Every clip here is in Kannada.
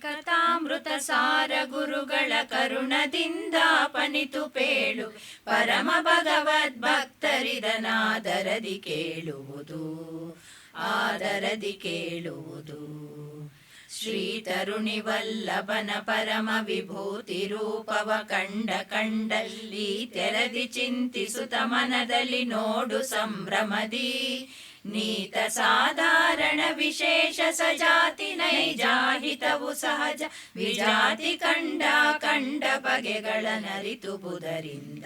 ಕಥಾಮೃತ ಸಾರ ಗುರುಗಳ ಕರುಣದಿಂದ ಪನಿತು ಪೇಳು. ಪರಮ ಭಗವದ್ ಭಕ್ತರಿದನಾದರದಿ ಕೇಳುವುದು, ಆದರದಿ ಕೇಳುವುದು. ಶ್ರೀ ತರುಣಿ ವಲ್ಲಭನ ಪರಮ ವಿಭೂತಿ ರೂಪವ ಕಂಡ ಕಂಡಲ್ಲಿ ತೆರದಿ ಚಿಂತಿಸುತ್ತ ಮನದಲ್ಲಿ ನೋಡು ಸಂಭ್ರಮದಿ. ನೀತ ಸಾಧಾರಣ ವಿಶೇಷ ಸಜಾತಿ ನೈಜಾಹಿತವು ಸಹಜ. ವಿಜಾತಿ ಕಂಡ ಕಂಡ ಬಗೆಗಳ ನರಿತು ಬುಧರಿಂದ.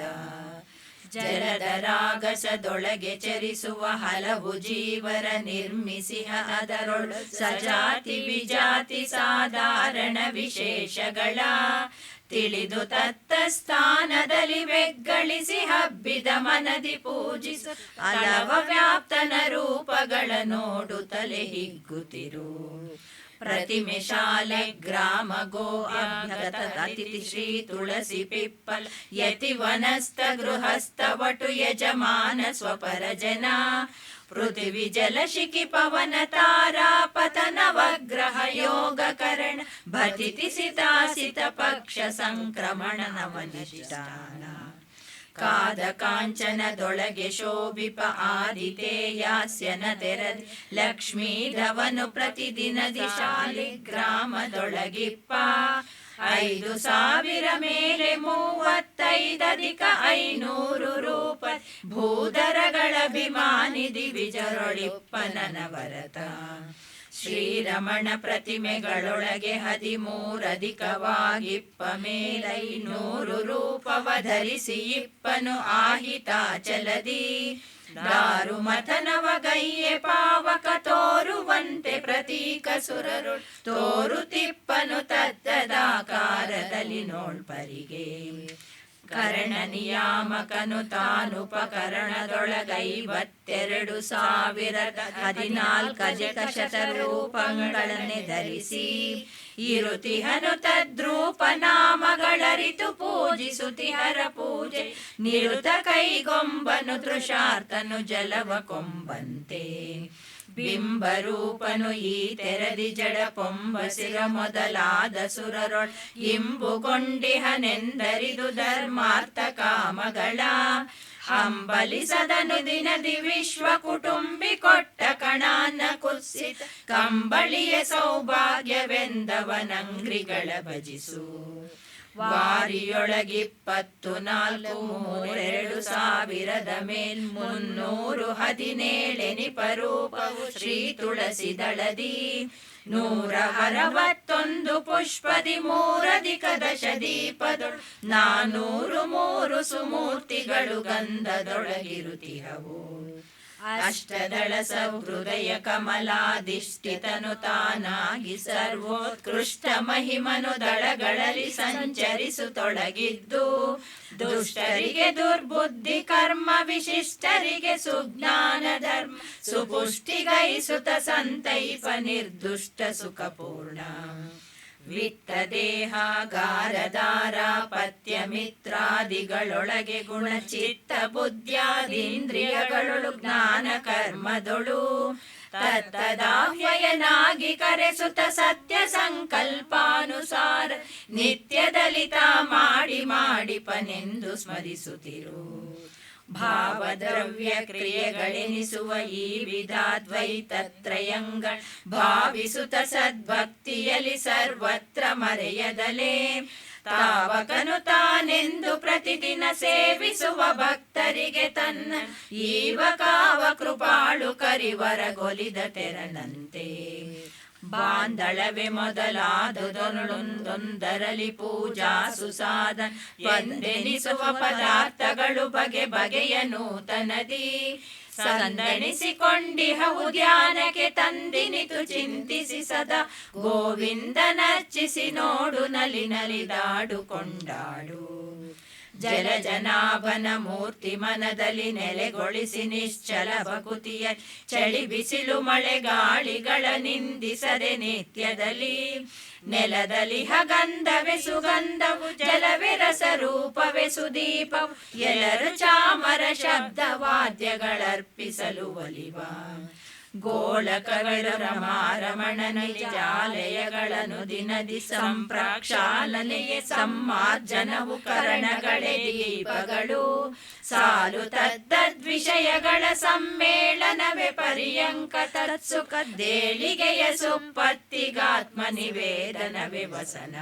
ಜಲದ ರಾಗಸದೊಳಗೆ ಚರಿಸುವ ಹಲವು ಜೀವರ ನಿರ್ಮಿಸಿ ಅದರೊಳು ಸಜಾತಿ ವಿಜಾತಿ ಸಾಧಾರಣ ವಿಶೇಷಗಳ. ತಿಳಿದು ತತ್ತ ಸ್ಥಾನದಲ್ಲಿ ಬೆಗ್ಗಳಿಸಿ ಹಬ್ಬಿದ ಮನದಿ ಪೂಜಿಸು ಹಲವ ವ್ಯಾಪ್ತನ ರೂಪಗಳ ನೋಡು ತಲೆ ಹಿಗ್ಗುತ್ತಿರು. प्रतिमिशाले ग्रामगो अतिथिश्री तुलसी पिप्पल। यति वनस्त गृहस्तवटु यजमान स्वपरजना। पृथिवी जलशिखि पवन तारापतनवग्रह योगकरण भतिति सिता सित पक्ष संक्रमण नव नवनिष्ठाना। ಕಾದ ಕಾಂಚನದೊಳಗೆ ಶೋಭಿಪ ಆದಿತೇಯಾಸ್ಯನ ತೆರದಿ ಲಕ್ಷ್ಮೀಧವನು ಪ್ರತಿದಿನ ದಿಶಾಲಿ ಗ್ರಾಮದೊಳಗಿಪ್ಪ. ಐದು ಸಾವಿರ ಮೇಲೆ ಮೂವತ್ತೈದಧಿಕ ಐನೂರು ರೂಪ ಭೂದರಗಳ ಅಭಿಮಾನಿ ವಿಜರೊಳಿಪ್ಪನ ನವರತ ಶ್ರೀರಮಣ ಪ್ರತಿಮೆಗಳೊಳಗೆ ಹದಿಮೂರಧಿಕವಾಗಿಪ್ಪ ಮೇಲೈನೂರು ರೂಪವ ಧರಿಸಿ ಇಪ್ಪನು ಆಹಿತಾಚಲದಿ ದಾರು ಮಥನವ ಗೈಯೆ ಪಾವಕ ತೋರುವಂತೆ ಪ್ರತೀಕ ಸುರರು ತೋರುತಿಪ್ಪನು ತದ್ದದಾಕಾರದಲ್ಲಿ ನೋಳ್ಪರಿಗೆ ಕರಣ ನಿಯಾಮಕನು ತಾನುಪಕರಣದೊಳಗೈವತ್ತೆರಡು ಸಾವಿರದ ಹದಿನಾಲ್ಕಧಿಕ ಶತರೂಪಗಳನ್ನೇ ಧರಿಸಿ, ಇರುತಿಹನು ತದ್ರೂಪ ನಾಮಗಳರಿತು ಪೂಜಿಸುತಿಹರ ಪೂಜೆ, ನಿರುತ ಕೈಗೊಂಬನು ತೃಷಾರ್ತನು ಜಲವ ಕೊಂಬಂತೆ. ಬಿಂಬರೂಪನು ಈ ತೆರದಿ ಜಡ ಪೊಂಬಸಿರ ಮೊದಲಾದ ಸುರರೊಳ್ ಇಂಬುಕೊಂಡಿಹನೆಂದರಿದು ಧರ್ಮಾರ್ಥ ಕಾಮಗಳ. ಹಂಬಲಿಸದನು ದಿನದಿ ವಿಶ್ವ ಕುಟುಂಬಿ ಕೊಟ್ಟ ಕಣಾನ ಕುಸಿತ ಕಂಬಳಿಯ ಸೌಭಾಗ್ಯವೆಂದವನಂಗ್ರಿಗಳ ಭಜಿಸು. ವಾರಿಯೊಳಗಿಪ್ಪತ್ತು ನಾಲ್ಕು ಮೂರೆರಡು ಸಾವಿರದ ಮೇಲ್ ಮುನ್ನೂರು ಹದಿನೇಳೆನಿಪರೂಪವು ಶ್ರೀ ತುಳಸಿ ದಳದಿ. ನೂರ ಅರವತ್ತೊಂದು ಪುಷ್ಪದಿ ಮೂರಧಿಕ ದಶ ದೀಪದೊಳು ನಾನೂರು ಮೂರು ಸುಮೂರ್ತಿಗಳು ಗಂಧದೊಳಗಿರುತಿಹವು ಅಷ್ಟದಳ ಸಹೃದಯ ಕಮಲಾಧಿಷ್ಠಿತನು ತಾನಾಗಿ ಸರ್ವೋತ್ಕೃಷ್ಟ ಮಹಿಮನು ದಳಗಳಲ್ಲಿ ಸಂಚರಿಸುತ್ತೊಳಗಿದ್ದು ದುಷ್ಟರಿಗೆ ದುರ್ಬುದ್ಧಿ, ಕರ್ಮ ವಿಶಿಷ್ಟರಿಗೆ ಸುಜ್ಞಾನ ಧರ್ಮ ಸುಪುಷ್ಟಿಗೈಸುತ ಸಂತೈಪ ನಿರ್ದುಷ್ಟ ಸುಖಪೂರ್ಣ. ವಿತ್ತ ಗುಣಚಿತ್ತ ಬುದ್ಧ್ಯಾದಿಂದ್ರಿಯಗಳೊಳು ಜ್ಞಾನ ಕರ್ಮದೊಳು ತತ್ತದಾಹ್ವಯನಾಗಿ ಕರೆಸುತ್ತ ಸತ್ಯ ಸಂಕಲ್ಪಾನುಸಾರ ನಿತ್ಯದಲಿತ ಮಾಡಿ ಮಾಡಿಪನೆಂದು ಸ್ಮರಿಸುತ್ತಿರು. ಭಾವದ್ರವ್ಯ ಕ್ರಿಯೆಗಳೆನಿಸುವ ಈ ವಿಧಾದ್ವೈತತ್ರಯಂಗ, ಭಾವಿಸುತ ಸದ್ಭಕ್ತಿಯಲ್ಲಿ ಸರ್ವತ್ರ ಮರೆಯದಲೇ. ತಾವಕನು ತಾನೆಂದು ಪ್ರತಿದಿನ ಸೇವಿಸುವ ಭಕ್ತರಿಗೆ ತನ್ನ ಈವ ಕಾವ ಕೃಪಾಳು ಕರಿವರಗೊಲಿದ ತೆರನಂತೆ. ಬಾಂದಳವೆ ಮೊದಲಾದುದೊಂದೊಂದರಲಿ ಪೂಜಾ ಸುಸಾದ. ಎಂದೆನಿಸುವ ಪದಾರ್ಥಗಳು ಬಗೆ ಬಗೆಯ ನೂತನದಿ ಸಂದಣಿಸಿಕೊಂಡಿಹ ಧ್ಯಾನಕ್ಕೆ ತಂದಿನಿತು ಚಿಂತಿಸಿ ಸದಾ. ಗೋವಿಂದನರ್ಚಿಸಿ ನೋಡು ನಲಿ ನಲಿದಾಡು ಕೊಂಡಾಡು ಜಲ ಜನಾಭನ ಮೂರ್ತಿ ಮನದಲ್ಲಿ ನೆಲೆಗೊಳಿಸಿ ನಿಶ್ಚಲ ಭಕುತಿಯ ಚಳಿ ಬಿಸಿಲು ಮಳೆ ಗಾಳಿಗಳ ನಿಂದಿಸದೆ ನಿತ್ಯದಲ್ಲಿ ನೆಲದಲ್ಲಿ ಹಗಂಧವೆ ಸುಗಂಧವು, ಜಲವೇ ರಸರೂಪವೇ ಸುದೀಪವು. ಎಲ್ಲರೂ ಚಾಮರ ಶಬ್ದ ವಾದ್ಯಗಳರ್ಪಿಸಲು ಒಲಿವ. ಗೋಳಕಗಳು ರಮಾರಮಣ ನಿಜಾಲಯಗಳನ್ನು ದಿನದಿ ಸಂಪ್ರಾಕ್ಷಾಲನೆಯ ಸಮ್ಮಾರ್ಜನವು ಕರಣಗಳೇ ದೀಪಗಳು. ಸಾಲು ತದ್ದದ್ವಿಷಯಗಳ ಸಮ್ಮೇಳನವೇ ಪರ್ಯಂಕ ತತ್ಸುಖ ದೇಳಿಗೆಯ ಸುಪ್ಪತ್ತಿಗಾತ್ಮ ನಿವೇದನವೇ ವಸನ.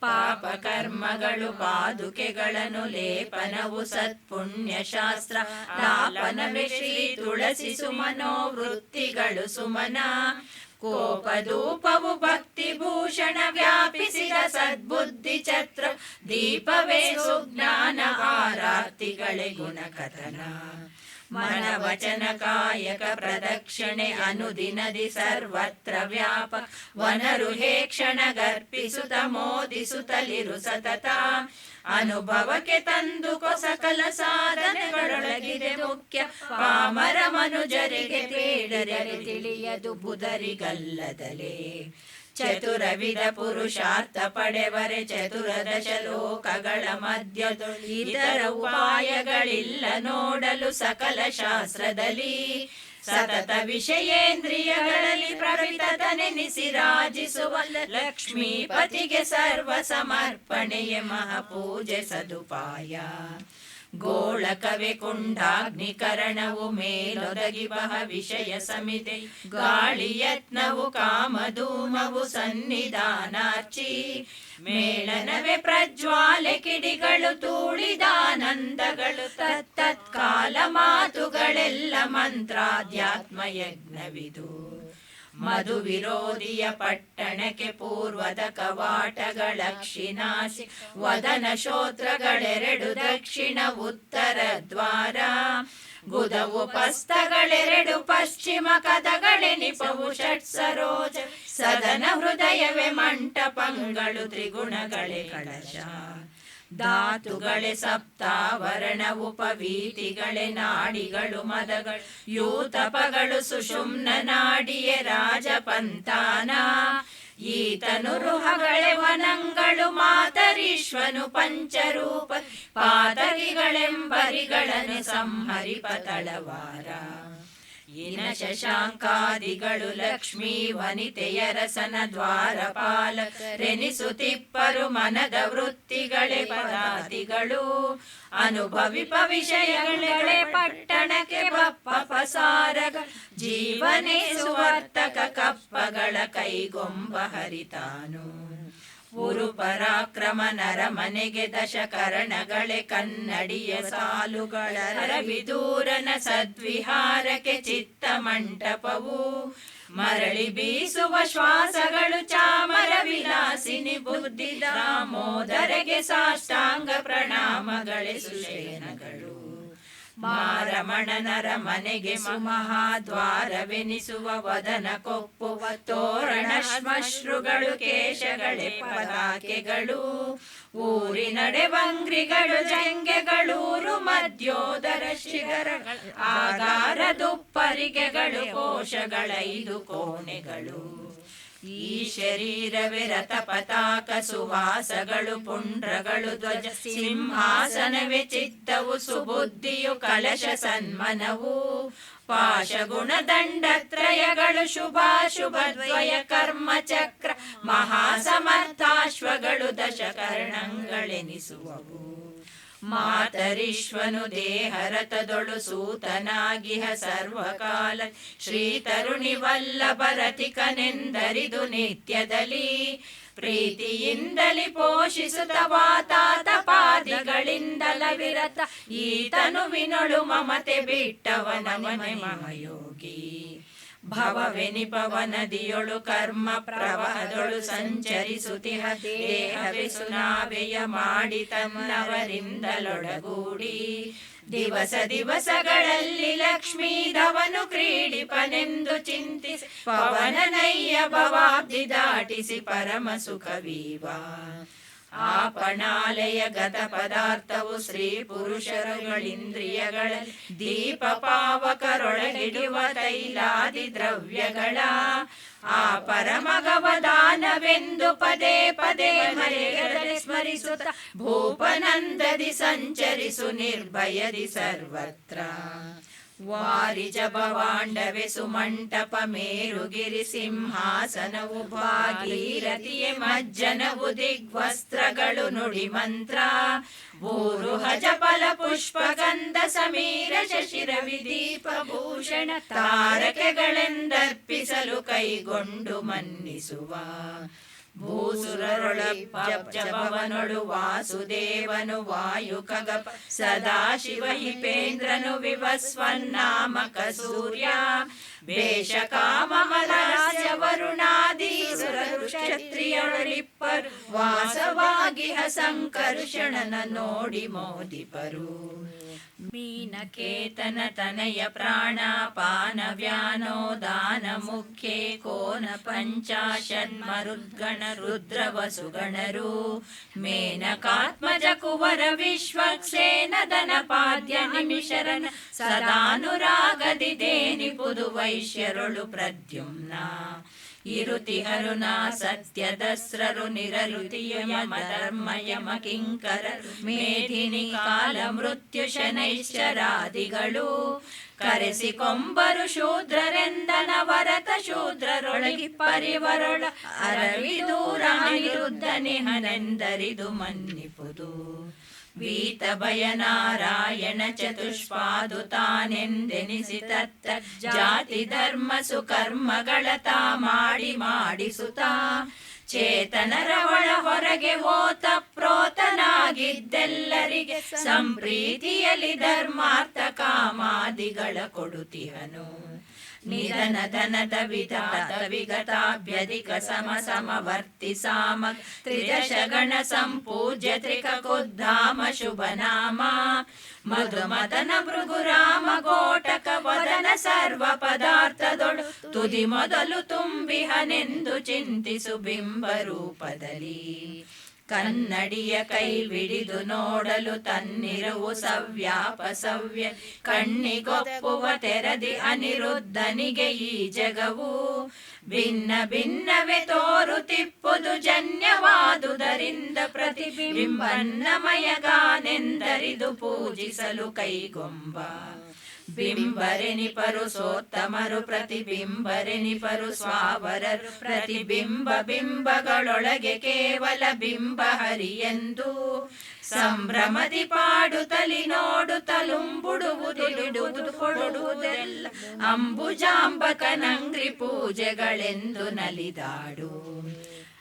ಪಾಪ ಕರ್ಮಗಳು ಪಾದುಕೆಗಳನ್ನು, ಲೇಪನವು ಸತ್ಪುಣ್ಯ ಶಾಸ್ತ್ರ ಲಾಪನವೇ ಶ್ರೀ ತುಳಸಿ ಸುಮನೋವೃತ್ತಿಗಳು ಸುಮನ. ಕೋಪದೂಪವು ಭಕ್ತಿ ಭೂಷಣ ವ್ಯಾಪಿಸಿದ ಸದ್ಬುದ್ಧಿ ಛತ್ರ, ದೀಪವೇ ಸುಜ್ಞಾನ ಆರಾತಿಗಳೇ ಗುಣಕಥನ. ಮನವಚನ ಕಾಯಕ ಪ್ರದಕ್ಷಿಣೆ ಅನುದಿನದಿ ಸರ್ವತ್ರ ವ್ಯಾಪ. ವನರು ಹೇ ಕ್ಷಣ ಗರ್ಪಿಸುತ್ತ ಮೋದಿಸುತ್ತಲಿರು ಸತತ. ಅನುಭವಕ್ಕೆ ತಂದು ಸಕಲ ಸಾಧನೆಗಳೊಳಗಿದೆ ಮುಖ್ಯ. ಪಾಮರ ಮನುಜರಿಗೆ ತಿಳಿಯದು ಬುಧರಿಗಲ್ಲದಲೇ ಚತುರವಿಧ ಪುರುಷಾರ್ಥ ಪಡೆವರೆ ಚತುರದಶ ಲೋಕಗಳ ಮಧ್ಯ ಇತರ ಉಪಾಯಗಳಿಲ್ಲ ನೋಡಲು ಸಕಲ ಶಾಸ್ತ್ರದಲ್ಲಿ. ಸತತ ವಿಷಯೇಂದ್ರಿಯಗಳಲ್ಲಿ ರಾಜಿಸುವ ಲಕ್ಷ್ಮೀಪತಿಗೆ ಸರ್ವ ಸಮರ್ಪಣೆಯ ಮಹಾಪೂಜೆ ಸದುಪಾಯ. ಗೋಳಕವೆ ಕುಂಡಾಗ್ನಿಕರಣವು ಮೇಲೊದಗಿ ಬಹ ವಿಷಯ ಸಮಿತೆ. ಗಾಳಿ ಯತ್ನವು ಕಾಮಧೂಮವು ಸನ್ನಿಧಾನಾರ್ಚಿ. ಮೇಳನವೇ ಪ್ರಜ್ವಾಲೆ ಕಿಡಿಗಳು ತೂಳಿದಾನಂದಗಳು ತತ್ತತ್ಕಾಲ ಮಾತುಗಳೆಲ್ಲ ಮಂತ್ರಾಧ್ಯಾತ್ಮ ಯಜ್ಞವಿದು ಮಧು ವಿರೋಧಿಯ ಪಟ್ಟಣಕ್ಕೆ ಪೂರ್ವದ ಕವಾಟಗಳ ಕ್ಷಿನಾಸಿ, ವದನ ಶೋತ್ರಗಳೆರಡು ದಕ್ಷಿಣ ಉತ್ತರ ದ್ವಾರ. ಗುದವು ಪಸ್ತಗಳೆರಡು ಪಶ್ಚಿಮ ಕದಗಳೆನಿಪವು ಷಟ್ ಸರೋಜ. ಸದನ ಹೃದಯವೇ ಮಂಟಪಂಗಳು ತ್ರಿಗುಣಗಳೇ ಕಳಶ. ಧಾತುಗಳೇ ಸಪ್ತಾವರಣ ಉಪವೀತಿಗಳೇ ನಾಡಿಗಳು ಮದಗಳು. ಯೂತಪಗಳು ಸುಷುಮ್ನ ನಾಡಿಯೇ ರಾಜಪಂತಾನ ಈತನು ರುಹಗಳೇ ವನಂಗಳು ಮಾತರೀಶ್ವನು ಪಂಚರೂಪ. ಪಾತಕಿಗಳೆಂಬರಿಗಳನ್ನು ಸಂಹರಿಪ ತಳವಾರ. ಇನ ಶಶಾಂಕಾದಿಗಳು ಲಕ್ಷ್ಮೀ ವನಿತೆಯರಸನ ದ್ವಾರಪಾಲರೆನಿಸುತ್ತಿಪ್ಪರು ಮನದ ವೃತ್ತಿಗಳೇ ಪದಾತಿಗಳು ಅನುಭವಿಪ ವಿಷಯಗಳೇ ಪಟ್ಟಣಕ್ಕೆ ಬಪ್ಪ ಪಸಾರಗ. ಜೀವನೇ ಸುವರ್ತಕ ಕಪ್ಪಗಳ ಕೈಗೊಂಬ ಹರಿತಾನು. ಉರು ಪರಾಕ್ರಮ ನರ ಮನೆಗೆ ದಶಕರಣಗಳೇ ಕನ್ನಡಿಯ ಸಾಲುಗಳ ರವಿದೂರನ ಸದ್ವಿಹಾರಕ್ಕೆ ಚಿತ್ತ ಮಂಟಪವು ಮರಳಿ ಬೀಸುವ ಶ್ವಾಸಗಳು ಚಾಮರ ವಿಲಾಸಿನಿ ಬುದ್ಧಿ ದಾಮೋದರಗೆ ಸಾಷ್ಟಾಂಗ ಪ್ರಣಾಮಗಳೇ ಸುಶೇನಗಳು ಮಾರಮಣನರ ಮನೆಗೆ ಸುಮಹಾದ್ವಾರವೆನಿಸುವ ವದನ ಕೊಪ್ಪುವ ತೋರಣ ಶ್ಮಶ್ರುಗಳು ಕೇಶಗಳೇ ಪದಾಕೆಗಳು ಊರಿನಡೆ ಬಂಗ್ರಿಗಳು ಜಂಗೆಗಳೂರು ಮಧ್ಯೋದರ ಶಿಖರ ಆಗಾರ ದುಪ್ಪರಿಗೆಗಳು ಕೋಶಗಳೈದು ಕೋಣೆಗಳು. ಈ ಶರೀರವೇ ರಥ ಪತಾಕ ಸುವಾಸಗಳು, ಪುಂಡ್ರಗಳು, ಧ್ವಜ, ಸಿಂಹಾಸನವೇ ಚಿತ್ತವು, ಸುಬುದ್ಧಿಯು, ಕಲಶ ಸನ್ಮನವು. ಪಾಶಗುಣ ದಂಡತ್ರಯಗಳು ಶುಭಾಶುಭ ದ್ವಯ, ಕರ್ಮ ಚಕ್ರ, ಮಹಾಸಮರ್ಥಾಶ್ವಗಳು, ದಶಕರ್ಣಗಳೆನಿಸುವವು. ಮಾತರಿಶ್ವನು ದೇಹರತದೊಳು ಸೂತನಾಗಿಹ ಸರ್ವಕಾಲ. ಶ್ರೀ ತರುಣಿ ವಲ್ಲಭರತಿಕನೆಂದರಿದು ನಿತ್ಯದಲ್ಲಿ, ಪ್ರೀತಿಯಿಂದಲಿ ಪೋಷಿಸುತ್ತ ವಾತಾತ ಪಾದಿಗಳಿಂದಲ ವಿರತ. ಈತನು ವಿನೊಳು ಮಮತೆ ಬಿಟ್ಟವನ ಮನೆ ಮಹಯೋಗಿ ಭವವೆನಿಪವನದಿಯೊಳು ಕರ್ಮ ಪ್ರವಾಹದೊಳು ಸಂಚರಿಸುತಿಹ. ದೇಹವೇ ಸುನಾವೆಯ ಮಾಡಿ ತನ್ನವರಿಂದಲೊಡಗೂಡಿ ದಿವಸ ದಿವಸಗಳಲ್ಲಿ ಲಕ್ಷ್ಮೀದವನು ಕ್ರೀಡಿಪನೆಂದು ಚಿಂತಿಸಿ. ಪವನನಯ್ಯ ಭವಾಬ್ದಿ ದಾಟಿಸಿ ಪರಮ ಸುಖವೀವ ಆಪಣಾಲಯ ಗತ ಪದಾರ್ಥವು ಸ್ತ್ರೀ ಪುರುಷರುಗಳಿಂದ್ರಿಯಗಳ ದೀಪ ಪಾವಕರೊಳಗಿಡುವ ತೈಲಾದಿ ದ್ರವ್ಯಗಳ. ಆ ಪರಮಗವದಾನವೆಂದು ಪದೇ ಪದೇ ಮರೆಯದೆ ಸ್ಮರಿಸುತ್ತ ಭೂಪನಂದದಿ ಸಂಚರಿಸು ನಿರ್ಭಯದಿ ಸರ್ವತ್ರ. ವಾರಿಜ ಭವಾಂಡವೆ ಸುಮಂಟಪ ಮೇರುಗಿರಿ ಸಿಂಹಾಸನವು ಭಾಗೀರಥಿಯೇ ಮಜ್ಜನವು ದಿಗ್ವಸ್ತ್ರಗಳು ನುಡಿ ಮಂತ್ರ. ಭೂರುಹಜ ಫಲ ಪುಷ್ಪ ಗಂಧ ಸಮೀರ ಶಶಿರವಿ ವಿದೀಪ ಭೂಷಣ ತಾರಕೆಗಳೆಂದರ್ಪಿಸಲು ಕೈಗೊಂಡು ಮನ್ನಿಸುವ. ಭೂಸುರರೊಳ ಜಪವನೊಳು ವಾಸುದೇವನು ವಾಯು ಖಗಪ ಸದಾ ಶಿವ ಹಿಪೇಂದ್ರನು ವಿವಸ್ವನ್ನಾಮಕ ಸೂರ್ಯ. ಬೇಷ ಕಾಮಮಲಾಸ್ಯ ವರುಣಾದಿ ಸುರರು ಕ್ಷತ್ರಿಯರೊಳಿಪ್ಪರು ವಾಸವಾಗಿಹ ಸಂಕರ್ಷಣನ ನೋಡಿ ಮೋದಿಪರು. य प्राणापान दानमुख्ये को न पञ्चाशन्मरुद्गणरुद्रवसुगणरु मेनकात्मजकुवर विश्वक्सेन धनपाद्य सदानुरागदि देनि प्रद्युम्ना। ಇರುತಿಹರುನ ಸತ್ಯದಸ್ರರು ನಿರರುತಿಯ ಧರ್ಮಯಮ ಕಿಂಕರ ಮೇಧಿನಿ ಕಾಲ ಮೃತ್ಯು ಶನೈಶ್ಚರಾದಿಗಳು ಕರೆಸಿಕೊಂಬರು ಶೂದ್ರರೆಂದನ ವರತ ಶೂದ್ರರೊಳಗಿ ಪರಿವರೊಳ ಅರವಿ ದೂರ ಅನಿರುದ್ಧ ನಿಹನೆಂದರಿದು ಮನ್ನಿಪುದು ವೀತ ಭಯ ನಾರಾಯಣ ಚತುಷ್ಪಾದು ತಾನೆಂದೆನಿಸಿ ತತ್ತ ಜಾತಿ ಧರ್ಮ ಸುಕರ್ಮಗಳ ತಾ ಮಾಡಿ ಮಾಡಿಸುತ್ತ ಚೇತನರ ಒಳ ಹೊರಗೆ ಓತ ಪ್ರೋತನಾಗಿದ್ದೆಲ್ಲರಿಗೆ ಸಂಪ್ರೀತಿಯಲ್ಲಿ ಧರ್ಮಾರ್ಥ ಕಾಮಾದಿಗಳ ಕೊಡುತಿಹನು. ನಿಧನ ಧನದ ವಿಧಾತ ವಿಗತಾಭ್ಯಧಿಕ ಸಮ ಸಮವರ್ತಿ ಸಾಮ ತ್ರಿದಶ ಗಣ ಸಂಪೂಜ್ಯ ತ್ರಿಕ ಕುದ್ದಾಮ ಶುಭ ನಾಮ ಮಧು ಮದನ ಭೃಗುರಾಮ ಗೋಟಕ ವದನ ಸರ್ವ ಪದಾರ್ಥದೊಳು ತುದಿ ಮೊದಲು ತುಂಬಿಹನೆಂದು ಚಿಂತಿಸು ಬಿಂಬ ರೂಪದಲ್ಲಿ ಕನ್ನಡಿಯ ಕೈ ಬಿಡಿದು ನೋಡಲು ತನ್ನಿರವು ಸವ್ಯಾಪ ಸವ್ಯ. ಕಣ್ಣಿಗೊಪ್ಪುವ ತೆರದಿ ಅನಿರುದ್ಧನಿಗೆ ಈ ಜಗವು. ಭಿನ್ನ ಭಿನ್ನವೇ ತೋರುತಿಪ್ಪುದು ಜನ್ಯವಾದುದರಿಂದ ಪ್ರತಿಬಿಂಬನ್ನಮಯಗಾನೆಂದರಿದು ಪೂಜಿಸಲು ಕೈಗೊಂಬ. ಬಿಂಬರೆನಿಪರು ಸೋತ್ತಮರು ಪ್ರತಿಬಿಂಬರೆನಿಪರು ಸ್ವಾವರರು ಪ್ರತಿಬಿಂಬ ಬಿಂಬಗಳೊಳಗೆ ಕೇವಲ ಬಿಂಬ ಹರಿಯೆಂದು ಸಂಭ್ರಮದಿ ಪಾಡುತ್ತಲಿ ನೋಡುತ್ತಲುಂಬುಡುವುದಿಡುವುದು ಕೊಡುವುದೆಲ್ಲ ಅಂಬುಜಾಂಬಕನಂಗ್ರಿ ಪೂಜೆಗಳೆಂದು ನಲಿದಾಡು.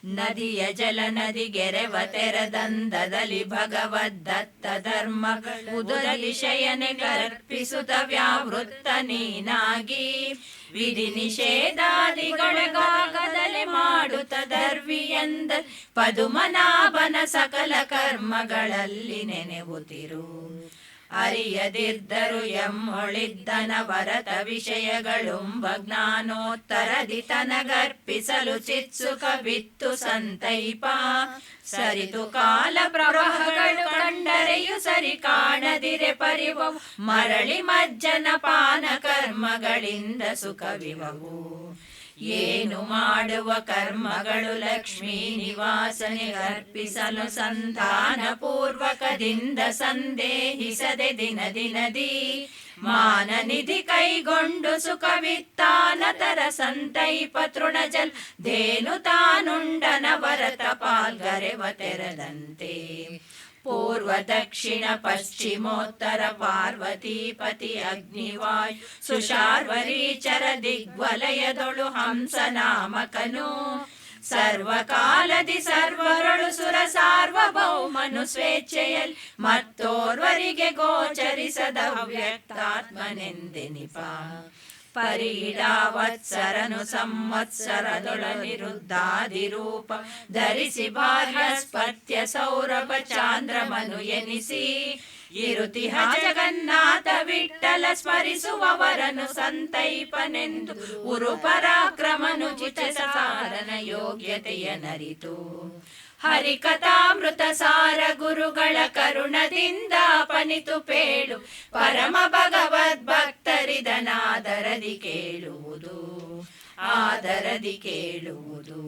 ನದಿಯ ಜಲ ನದಿ ಗೆರೆವ ತೆರದಂದದಲ್ಲಿ ಭಗವದ್ದತ್ತ ಧರ್ಮ ಉದುರಲಿ ಶಯನೆ ಕರ್ಪಿಸುತ್ತ ವ್ಯಾವೃತ್ತ ನೀನಾಗಿ. ವಿಧಿ ನಿಷೇಧಾದಿಗಳಗಾಗದಲೆ ಮಾಡುತ್ತ ದರ್ವಿಯಂದ ಪದುಮನಾಭನ ಸಕಲ ಕರ್ಮಗಳಲ್ಲಿ ನೆನೆವುತ್ತಿರು ಅರಿಯದಿದ್ದರು ಎಮ್ಮೊಳಿದ್ದನ ವಿಷಯಗಳು ಜ್ಞಾನೋತ್ತರದಿ ತನಗರ್ಪಿಸಲು ಚಿತ್ಸು ಬಿತ್ತು ಸಂತೈಪ. ಸರಿತು ಕಾಲ ಪ್ರವಾಹಗಳು ಕಂಡರೆಯು ಸರಿ ಕಾಣದಿರೆ ಪರಿವ. ಮರಳಿ ಮಜ್ಜನ ಪಾನ ಕರ್ಮಗಳಿಂದ ಸುಖವಿವವು. ಏನು ಮಾಡುವ ಕರ್ಮಗಳು ಲಕ್ಷ್ಮೀ ನಿವಾಸನೆ ಅರ್ಪಿಸಲು ಸಂಧಾನ ಪೂರ್ವಕದಿಂದ ಸಂದೇಹಿಸದೆ ದಿನ ದಿನದಿ ಮಾನನಿಧಿ ಕೈಗೊಂಡು ಸುಖವಿತ್ತಾನತರ ಸಂತೈಪ ತೃಣಜಲ್ ಧೇನು ತಾನುಂಡನ ವರತ ಪಾಲ್ಗರೆವ ತೆರದಂತೆ. ಪೂರ್ವ ದಕ್ಷಿಣ ಪಶ್ಚಿಮೋತ್ತರ ಪಾರ್ವತೀಪತಿ ಅಗ್ನಿವಾಯು ಸುಶಾರ್ವರೀಚರ ದಿಗ್ವಲಯದೊಳು ಹಂಸ ನಾಮಕನು ಸರ್ವಕಾಲದಿ ಸರ್ವರಳು ಸುರ ಸಾರ್ವಭೌಮನು ಸ್ವೇಚ್ಛೆಯಲ್ಲಿ ಮತ್ತೋರ್ವರಿಗೆ ಗೋಚರಿಸದ ವ್ಯಕ್ತಾತ್ಮನೆಂದೆನಿಪ ಪರಿಡಾವತ್ಸರನು ಸಂವತ್ಸರದೊಳನಿರುದ್ಧಾದಿ ರೂಪ ಧರಿಸಿ ಬಾಹ್ಯಸ್ಪತ್ಯ ಸೌರಭ ಚಾಂದ್ರಮನು ಎನಿಸಿ. ಇರುತಿಹ ಜಗನ್ನಾಥ ವಿಠಲ ಸ್ಮರಿಸುವವರನು ಸಂತೈಪನೆಂದು. ಉರು ಪರಾಕ್ರಮನು ಯೋಗ್ಯತೆಯ ನರಿತು ಹರಿಕಥಾಮೃತ ಸಾರ ಗುರುಗಳ ಕರುಣದಿಂದ ಪನಿತು ಪೇಳು ಪರಮ ಭಗವದ್ ಭಕ್ತರಿದನಾದರದಿ ಕೇಳುವುದು ಆದರದಿ ಕೇಳುವುದು.